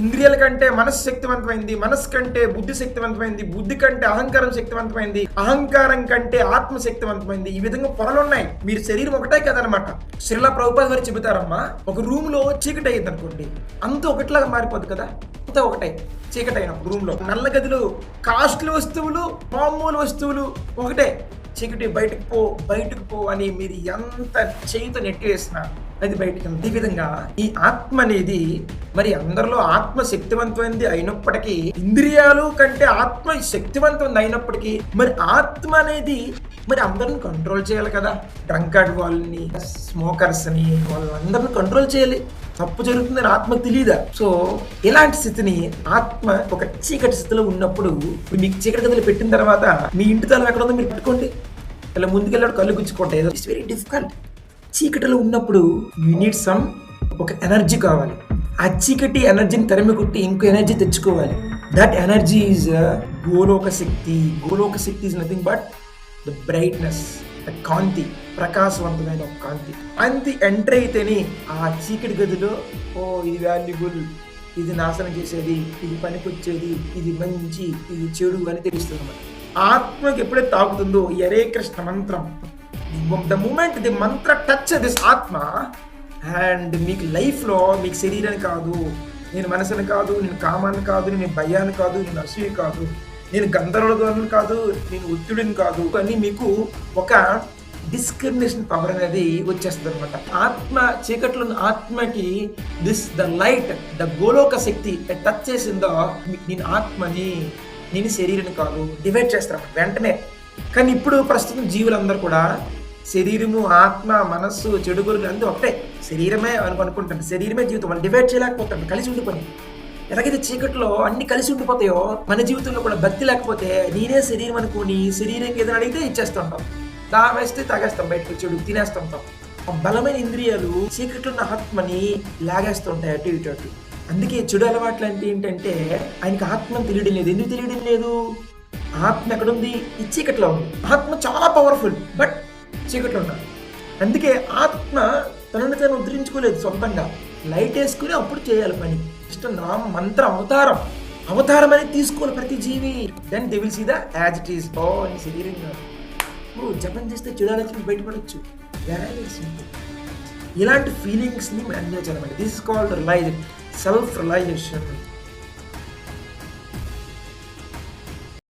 ఇంద్రియాల కంటే మనస్సు శక్తివంతమైంది మనస్సు కంటే బుద్ధి శక్తివంతమైంది బుద్ధి కంటే అహంకారం శక్తివంతమైంది అహంకారం కంటే ఆత్మ శక్తివంతమైంది. ఈ విధంగా పొరలు ఉన్నాయి. మీరు శరీరం ఒకటే కదనమాట. శ్రీలా ప్రభుపాద గారు చెబుతారమ్మా ఒక రూమ్లో చీకటి అయ్యింది అనుకోండి అంత ఒకటిలాగా మారిపోదు కదా. అంతా ఒకటే చీకటి అయినప్పుడు రూమ్లో నల్ల గదులు కాస్ట్లీ వస్తువులు మామూలు వస్తువులు ఒకటే. చీకటి బయటకు పో బయటకు పో అని మీరు ఎంత చేయితో నెట్టి వేసినా అది బయటికి వెళ్తుంది. ఈ విధంగా ఈ ఆత్మ అనేది మరి అందరిలో ఆత్మ శక్తివంతమైనది అయినప్పటికీ ఇంద్రియాలు కంటే ఆత్మ శక్తివంతమైనది అయినప్పటికీ మరి ఆత్మ అనేది మరి అందరిని కంట్రోల్ చేయాలి కదా. డ్రంకార్డ్ వాళ్ళని స్మోకర్స్ అని వాళ్ళందరిని కంట్రోల్ చేయాలి. తప్పు జరుగుతుందని ఆత్మకు తెలియదా సో ఇలాంటి స్థితిని ఆత్మ ఒక చీకటి స్థితిలో ఉన్నప్పుడు మీకు చీకటి గదిలో పెట్టిన తర్వాత మీ ఇంటి తలం ఎక్కడ ఉందో మీరు పెట్టుకోండి. ఇలా ముందుకెళ్ళాడు కళ్ళు గుచ్చుకోండి ఇట్స్ వెరీ డిఫికల్ట్ చీకటిలో ఉన్నప్పుడు యూ నీడ్ సమ్ ఒక ఎనర్జీ కావాలి. ఆ చీకటి ఎనర్జీని తరిమి కొట్టి ఇంకో ఎనర్జీ తెచ్చుకోవాలి. That energy is Goloka Shakti. Goloka Shakti is nothing but the brightness the కాంతి ప్రకాశవంతమైన ఒక కాంతి. కాంతి ఎంటర్ అయితేనే ఆ చీకటి గదిలో ఓ ఇది వాల్యుబుల్ ఇది నాశనం చేసేది. ఇది పనికొచ్చేది. ఇది మంచి ఇది చెడు అని తెలుస్తుంది అన్నమాట ఆత్మకి ఎప్పుడైతే తాకుతుందో ఎరే కృష్ణ మంత్రం the moment the mantra touch this atma and మీకు లైఫ్లో మీకు శరీరాన్ని కాదు నేను మనసుని కాదు నేను కామాన్ని కాదు నేను భయాన్ని కాదు నేను అసూయ కాదు నేను గంధర్వులను కాదు నేను ఒత్తిడిని కాదు అని మీకు ఒక డిస్క్రిమినేషన్ పవర్ అనేది వచ్చేస్తుంది అనమాట ఆత్మ చీకట్లో ఉన్న ఆత్మకి this the light the Goloka Shakti touch చేసిందో మీకు నేను ఆత్మని నేను శరీరం కాదు డివైడ్ చేస్తాను వెంటనే కానీ ఇప్పుడు ప్రస్తుతం జీవులందరూ కూడా శరీరము ఆత్మ మనస్సు చెడు గురులు అంతా ఒకటే. శరీరమే అని అనుకుంటాను శరీరమే జీవితం. వాళ్ళు డివైడ్ చేయలేకపోతాను కలిసి ఉండిపోయి. ఎలాగైతే చీకట్లో అన్ని కలిసి ఉండిపోతాయో మన జీవితంలో కూడా భక్తి లేకపోతే నేనే శరీరం అనుకుని శరీరంకి ఏదైనా అడిగితే ఇచ్చేస్తుంటాం. తాగేస్తే తాగేస్తాం బయటకు చెడు తినేస్తుంటాం. బలమైన ఇంద్రియాలు చీకట్లో ఉన్న ఆత్మని లాగేస్తుంటాయి అటు ఇటు అటు. అందుకే చెడు అలవాట్లు అంటే ఏంటంటే ఆయనకి ఆత్మ తెలియడం లేదు. ఎందుకు తెలియడం లేదు? ఆత్మ ఎక్కడుంది? ఈ చీకట్లో ఉంది. ఆత్మ చాలా పవర్ఫుల్ బట్ చీకట్లో ఉన్నాడు. అందుకే ఆత్మ తనని తను ఉద్ధరించుకోలేదు సొంతంగా. లైట్ వేసుకుని అప్పుడు చేయాలి పని. ఇష్టం నా మంత్ర అవతారం. అవతారం అనేది తీసుకోవాలి ప్రతి జీవి. Then they will see the as it is ఓ అని శరీరంగా. నువ్వు జపం చేస్తే చెడు ఆలోచన బయటపడచ్చు ఇలాంటి ఫీలింగ్స్ని మేనేజ్ ఎంజాయ్ చేయాలన్నమాట this called realise self realisation